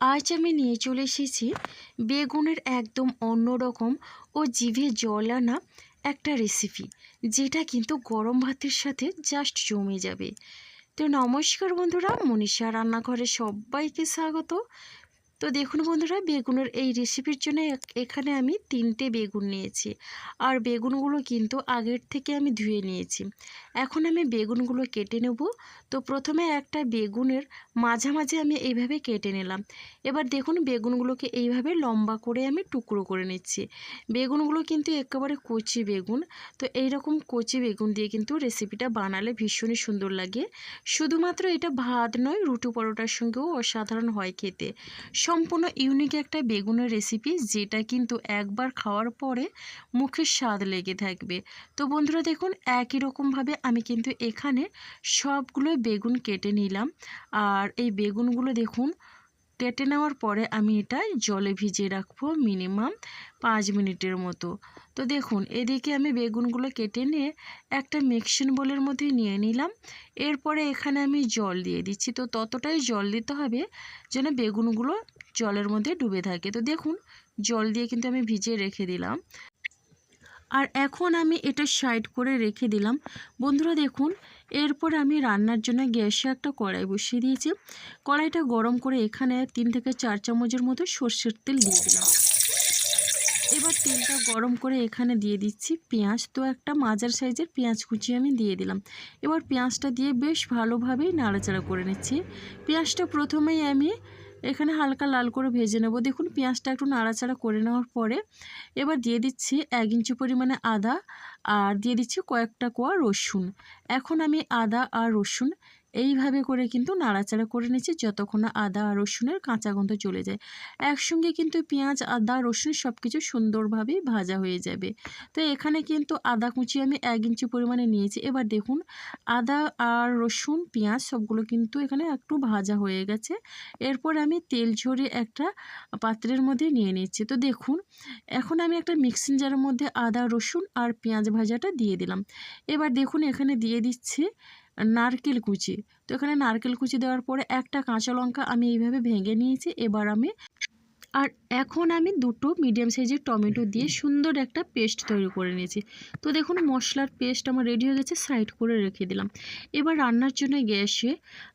আজ আমি নিয়ে চলে এসেছি বেগুনের একদম অন্যরকম ও জিভে জল আনা একটা রেসিপি যেটা কিন্তু গরম ভাতের সাথে জাস্ট জমে যাবে। তো নমস্কার বন্ধুরা, মনীষা রান্নাঘরে সবাইকে স্বাগত। তো দেখুন বন্ধুরা, বেগুনের এই রেসিপির জন্য এখানে আমি তিনটে বেগুন নিয়েছি। আর বেগুনগুলো কিন্তু আগের থেকে আমি ধুয়ে নিয়েছি। এখন আমি বেগুনগুলো কেটে নেব। তো প্রথমে একটা বেগুনের মাঝামাঝি আমি এইভাবে কেটে নিলাম। এবার দেখুন বেগুনগুলোকে এইভাবে লম্বা করে আমি টুকরো করে নিচ্ছি। বেগুনগুলো কিন্তু একেবারে কচি বেগুন। তো এইরকম কচি বেগুন দিয়ে কিন্তু রেসিপিটা বানালে ভীষণই সুন্দর লাগে। শুধুমাত্র এটা ভাত নয়, রুটি পরোটার সঙ্গেও অসাধারণ হয় খেতে। সম্পূর্ণ ইউনিক একটা বেগুনের রেসিপি যেটা কিন্তু একবার খাওয়ার পরে মুখের স্বাদ লেগে থাকবে। তো বন্ধুরা দেখুন, একই রকমভাবে আমি কিন্তু এখানে সবগুলো বেগুন কেটে নিলাম। আর এই বেগুনগুলো দেখুন, কেটে নেওয়ার পরে আমি এটা জলে ভিজিয়ে রাখব মিনিমাম পাঁচ মিনিটের মতো। তো দেখুন, এদিকে আমি বেগুনগুলো কেটে নিয়ে একটা মিক্সিং বোলের মধ্যে নিয়ে নিলাম। এরপরে এখানে আমি জল দিয়ে দিচ্ছি। তো ততটাই জল দিতে হবে যেন বেগুনগুলো জলের মধ্যে ডুবে থাকে। তো দেখুন, জল দিয়ে কিন্তু আমি ভিজিয়ে রেখে দিলাম। আর এখন আমি এটা সাইড করে রেখে দিলাম। বন্ধুরা দেখুন, এরপর আমি রান্নার জন্য গ্যাসে একটা কড়াই বসিয়ে দিয়েছি। কড়াইটা গরম করে এখানে তিন থেকে চার চামচের মতো সর্ষের তেল দিয়ে দিলাম। এবার তেলটা গরম করে এখানে দিয়ে দিচ্ছি পেঁয়াজ। তো একটা মাজার সাইজের পেঁয়াজ কুচি আমি দিয়ে দিলাম। এবার পেঁয়াজটা দিয়ে বেশ ভালোভাবেই নাড়াচাড়া করে নিচ্ছি। পেঁয়াজটা প্রথমেই আমি এখানে হালকা লাল করে ভেজে নেব। দেখুন, পেঁয়াজটা একটু নাড়াচাড়া করে নেওয়ার পরে এবার দিয়ে দিচ্ছি এক ইঞ্চি পরিমাণে আদা আর দিয়ে দিচ্ছি কয়েকটা কোয়া রসুন। এখন আমি আদা আর রসুন এইভাবে করে কিন্তু নাড়াচাড়া করে নিচ্ছি যতক্ষণ না আদা রসুনের কাঁচা গন্ধ চলে যায়। একসঙ্গে কিন্তু পেঁয়াজ, আদা, রসুন সব কিছু সুন্দরভাবেই ভাজা হয়ে যাবে। তো এখানে কিন্তু আদা কুচি আমি এক ইঞ্চি পরিমাণে নিয়েছি। এবার দেখুন, আদা আর রসুন, পেঁয়াজ সবগুলো কিন্তু এখানে একটু ভাজা হয়ে গেছে। এরপর আমি তেল ঝরিয়ে একটা পাত্রের মধ্যে নিয়ে নিচ্ছি। তো দেখুন, এখন আমি একটা মিক্সিং জারের মধ্যে আদা, রসুন আর পেঁয়াজ ভাজাটা দিয়ে দিলাম। এবার দেখুন, এখানে দিয়ে দিচ্ছি নারকেল কুচি। তো এখানে নারকেল কুচি দেওয়ার পরে একটা কাঁচা লঙ্কা আমি এইভাবে ভেঙে নিয়েছি। এবার আমি আর এখন আমি দুটো মিডিয়াম সাইজের টমেটো দিয়ে সুন্দর একটা পেস্ট তৈরি করে নিয়েছি। তো দেখুন, মশলার পেস্ট আমার রেডি হয়ে গেছে সাইড করে রেখে দিলাম। এবার রান্নার জন্য গ্যাসে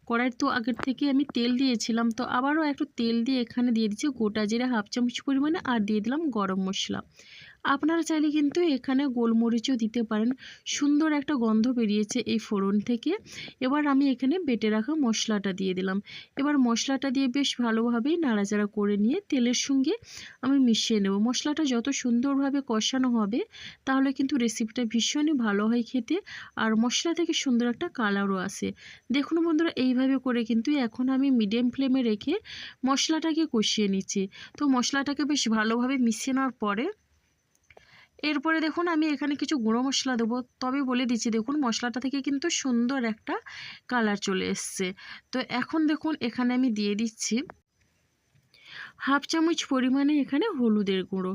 কড়াই তো আগের থেকে আমি তেল দিয়েছিলাম, তো আবারও একটু তেল দিয়ে এখানে দিয়ে দিচ্ছি গোটা জিরা হাফ চামচ পরিমাণে আর দিয়ে দিলাম গরম মশলা। আপনারা চাইলে কিন্তু এখানে গোলমরিচও দিতে পারেন। সুন্দর একটা গন্ধ বেরিয়েছে এই ফোড়ন থেকে। এবার আমি এখানে বেটে রাখা মশলাটা দিয়ে দিলাম। এবার মশলাটা দিয়ে বেশ ভালোভাবেই নাড়াচাড়া করে নিয়ে তেলের সঙ্গে আমি মিশিয়ে নেব। মশলাটা যত সুন্দরভাবে কষানো হবে, তাহলে কিন্তু রেসিপিটা ভীষণই ভালো হয় খেতে। আর মশলা থেকে সুন্দর একটা কালারও আসে। দেখুন বন্ধুরা, এইভাবে করে কিন্তু এখন আমি মিডিয়াম ফ্লেমে রেখে মশলাটাকে কষিয়ে নিচ্ছি। তো মশলাটাকে বেশ ভালোভাবে মিশিয়ে নেওয়ার পরে এরপরে দেখুন আমি এখানে কিছু গুঁড়ো মশলা দেবো। তবে বলে দিচ্ছি, দেখুন মশলাটা থেকে কিন্তু সুন্দর একটা কালার চলে এসছে। তো এখন দেখুন এখানে আমি দিয়ে দিচ্ছি হাফ চামচ পরিমাণে এখানে হলুদের গুঁড়ো।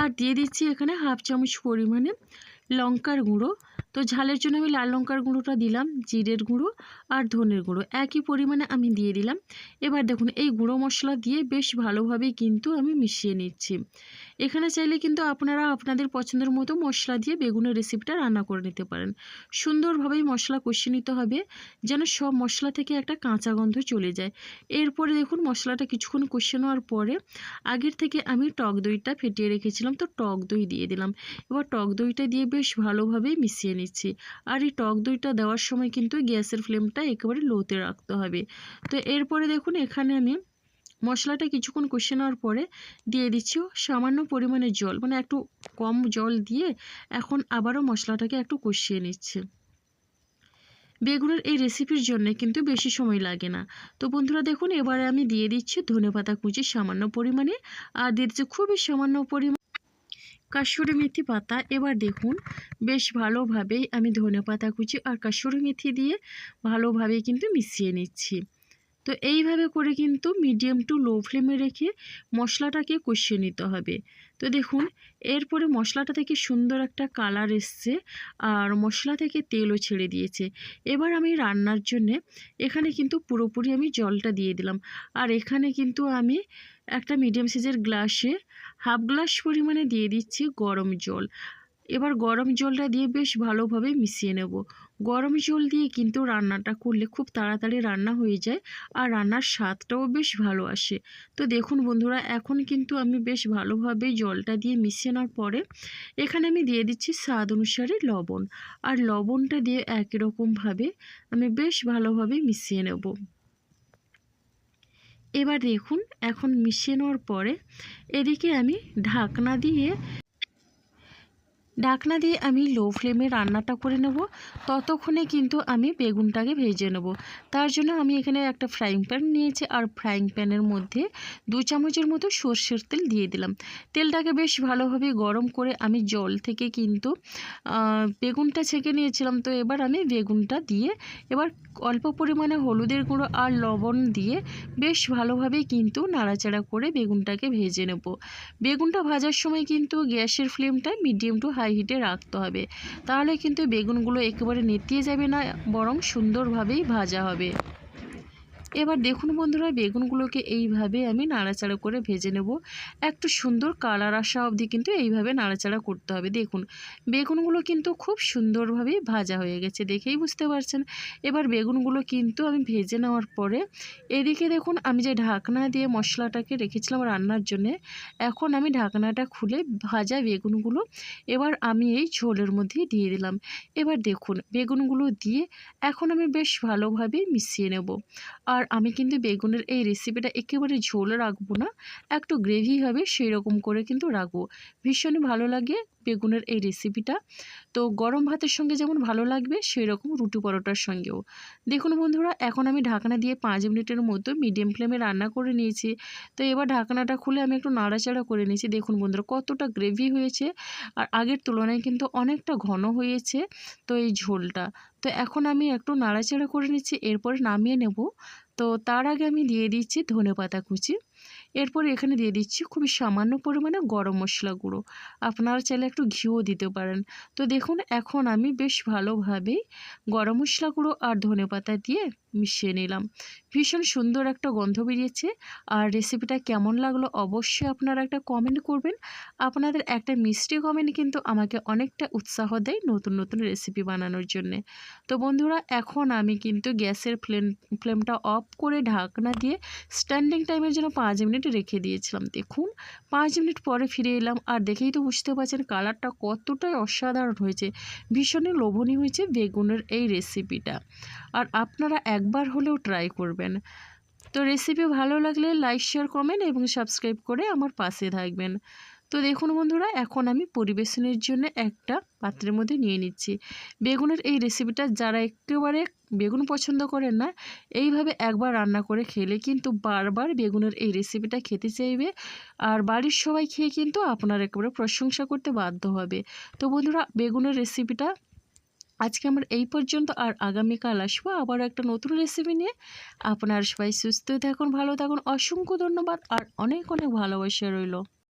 আর দিয়ে দিচ্ছি এখানে হাফ চামচ পরিমাণে লঙ্কার গুঁড়ো। তো ঝালের জন্য আমি লাল লঙ্কার গুঁড়োটা দিলাম, জিরের গুঁড়ো আর ধনের গুঁড়ো। একই পরিমাণে আমি দিয়ে দিলাম। এবার দেখুন, এই গুঁড়ো মশলা দিয়ে বেশ ভালোভাবেই কিন্তু আমি মিশিয়ে নিচ্ছি। এখানে চাইলে কিন্তু আপনারা আপনাদের পছন্দের মতো মশলা দিয়ে বেগুনের রেসিপিটা রান্না করে নিতে পারেন। সুন্দরভাবেই মশলা কষিয়ে নিতে হবে, যেন সব মশলা থেকে একটা কাঁচা গন্ধ চলে যায়। এরপরে দেখুন, মশলাটা কিছুক্ষণ কষিয়ে নেওয়ার পরে আগের থেকে আমি টক দইটা ফেটিয়ে রেখেছিলাম, তো টক দই দিয়ে দিলাম। এবার টক দইটা দিয়ে বেশ ভালোভাবেই মিশিয়ে নিচ্ছি। আর এই টক দইটা দেওয়ার সময় কিন্তু গ্যাসের ফ্লেমটা একেবারে লোতে রাখতে হবে। তো এরপরে দেখুন, এখানে আমি মশলাটা কিছুক্ষণ কষিয়ে নেওয়ার পরে দিয়ে দিচ্ছি সামান্য পরিমাণে জল মানে একটু কম জল দিয়ে এখন আবারও মশলাটাকে একটু কষিয়ে নিচ্ছে। বেগুনের এই রেসিপির জন্য কিন্তু বেশি সময় লাগে না। তো বন্ধুরা, দেখুন, এবারে আমি দিয়ে দিচ্ছি ধনেপাতা কুচি সামান্য পরিমাণে। আর দিয়ে দিচ্ছি খুবই সামান্য পরিমাণ কাসুরি মেথি পাতা। এবার দেখুন, বেশ ভালোভাবেই আমি ধনে পাতা কুচি আর কাসুরি মেথি দিয়ে ভালোভাবে কিন্তু মিশিয়ে নিচ্ছি। তো এইভাবে করে কিন্তু মিডিয়াম টু লো ফ্লেমে রেখে মশলাটাকে কষিয়ে নিতে হবে। তো দেখুন, এরপরে মশলাটা থেকে সুন্দর একটা কালার এসছে আর মশলা থেকে তেলও ছেড়ে দিয়েছে। এবার আমি রান্নার জন্যে এখানে কিন্তু পুরোপুরি আমি জলটা দিয়ে দিলাম। আর এখানে কিন্তু আমি একটা মিডিয়াম সাইজের গ্লাসে হাফ গ্লাস পরিমাণে দিয়ে দিচ্ছি গরম জল। এবার গরম জলটা দিয়ে বেশ ভালোভাবে মিশিয়ে নেব। গরম জল দিয়ে কিন্তু রান্নাটা করলে খুব তাড়াতাড়ি রান্না হয়ে যায় আর রান্নার স্বাদটাও বেশ ভালো আসে। তো দেখুন বন্ধুরা, এখন কিন্তু আমি বেশ ভালোভাবে জলটা দিয়ে মিশিয়ে নেওয়ার পরে এখানে আমি দিয়ে দিচ্ছি স্বাদ অনুসারে লবণ। আর লবণটা দিয়ে একই রকমভাবে আমি বেশ ভালোভাবে মিশিয়ে নেব। এবার দেখুন এখন মিশিয়ে নেওয়ার পরে এদিকে আমি ঢাকনা দিয়ে ঢাকনা দিয়ে আমি লো ফ্লেমে রান্নাটা করে নেব। ততক্ষণে কিন্তু আমি বেগুনটাকে ভেজে নেব। তার জন্য আমি এখানে একটা ফ্রাইং প্যান নিয়েছি আর ফ্রাইং প্যানের মধ্যে দু চামচের মতো সর্ষের তেল দিয়ে দিলাম। তেলটাকে বেশ ভালোভাবে গরম করে আমি জল থেকে কিন্তু বেগুনটা ছেঁকে নিয়েছিলাম। তো এবার আমি বেগুনটা দিয়ে এবার অল্প পরিমাণে হলুদের গুঁড়ো আর লবণ দিয়ে বেশ ভালোভাবে কিন্তু নাড়াচাড়া করে বেগুনটাকে ভেজে নেব। বেগুনটা ভাজার সময় কিন্তু গ্যাসের ফ্লেমটা মিডিয়াম টু হাই হিটে রাখতে হবে। তাহলে কিন্তু বেগুনগুলো একেবারে নেতিয়ে যাবে না বরং সুন্দরভাবেই ভাজা হবে। এবার দেখুন বন্ধুরা, বেগুনগুলোকে এইভাবে আমি নাড়াচাড়া করে ভেজে নেব। একটু সুন্দর কালার আসা অবধি কিন্তু এইভাবে নাড়াচাড়া করতে হবে। দেখুন, বেগুনগুলো কিন্তু খুব সুন্দরভাবে ভাজা হয়ে গেছে দেখেই বুঝতে পারছেন। এবার বেগুনগুলো কিন্তু আমি ভেজে নেওয়ার পরে এদিকে দেখুন, আমি যে ঢাকনা দিয়ে মশলাটাকে রেখেছিলাম রান্নার জন্যে, এখন আমি ঢাকনাটা খুলে ভাজা বেগুনগুলো এবার আমি এই ঝোলের মধ্যে দিয়ে দিলাম। এবার দেখুন, বেগুনগুলো দিয়ে এখন আমি বেশ ভালোভাবে মিশিয়ে নেব। আর আমি কিন্তু বেগুনের এই রেসিপিটা একেবারে ঝোল রাখব না, একটু গ্রেভি হবে সেই রকম করে কিন্তু রাখব। ভীষণই ভালো লাগে বেগুনের এই রেসিপিটা তো গরম ভাতের সঙ্গে যেমন ভালো লাগবে সেই রকম রুটি পরোটার সঙ্গেও। দেখুন বন্ধুরা, এখন আমি ঢাকনা দিয়ে পাঁচ মিনিটের মতো মিডিয়াম ফ্লেমে রান্না করে নিয়েছি। তো এবার ঢাকনাটা খুলে আমি একটু নাড়াচাড়া করে নিয়েছি। দেখুন বন্ধুরা, কতটা গ্রেভি হয়েছে। আর আগের তুলনায় কিন্তু অনেকটা ঘন হয়েছে তো এই ঝোলটা। তো এখন আমি একটু নাড়াচাড়া করে নিচ্ছি, এরপরে নামিয়ে নেব। তো তার আগে আমি দিয়ে দিচ্ছি ধনে পাতা কুচি। এরপর এখানে দিয়ে দিচ্ছি খুবই সামান্য পরিমাণে গরম মশলা গুঁড়ো। আপনারা চাইলে একটু ঘিও দিতে পারেন। তো দেখুন, এখন আমি বেশ ভালোভাবেই গরম মশলা গুঁড়ো আর ধনে পাতা দিয়ে মিশিয়ে নিলাম। ভীষণ সুন্দর একটা গন্ধ বেরিয়েছে। আর রেসিপিটা কেমন লাগল অবশ্যই আপনারা একটা কমেন্ট করবেন। আপনাদের একটা মিষ্টি কমেন্ট কিন্তু আমাকে অনেকটা উৎসাহ দেয় নতুন নতুন রেসিপি বানানোর জন্যে। তো বন্ধুরা, এখন আমি কিন্তু গ্যাসের ফ্লেম ফ্লেমটা অফ করে ঢাকনা দিয়ে স্ট্যান্ডিং টাইমের জন্য পাঁচ মিনিট রেখে দিয়েছিলাম। দেখুন, পাঁচ মিনিট পরে ফিরে এলাম আর দেখেই তো বুঝতে পারছেন কালারটা কতটাই অসাধারণ হয়েছে, ভীষণই লোভনীয় হয়েছে বেগুনের এই রেসিপিটা আর আপনারা একবার হলেও ট্রাই করবেন। তো রেসিপি ভালো লাগলে লাইক শেয়ার কমেন্ট এবং সাবস্ক্রাইব করে আমার পাশে থাকবেন। তো দেখুন বন্ধুরা, এখন আমি পরিবেশনের জন্য একটা পাত্রের মধ্যে নিয়ে নিচ্ছি। বেগুনের এই রেসিপিটা যারা একেবারে বেগুন পছন্দ করেন না, এইভাবে একবার রান্না করে খেলে কিন্তু বারবার বেগুনের এই রেসিপিটা খেতে চাইবে আর বাড়ির সবাই খেয়ে কিন্তু আপনার একেবারে প্রশংসা করতে বাধ্য হবে। তো বন্ধুরা, বেগুনের রেসিপিটা আজকে আমার এই পর্যন্ত আর আগামীকাল আসব আবার একটা নতুন রেসিপি নিয়ে। আপনার সবাই সুস্থ থাকুন, ভালো থাকুন, অসংখ্য ধন্যবাদ আর অনেক অনেক ভালোবাসা রইল।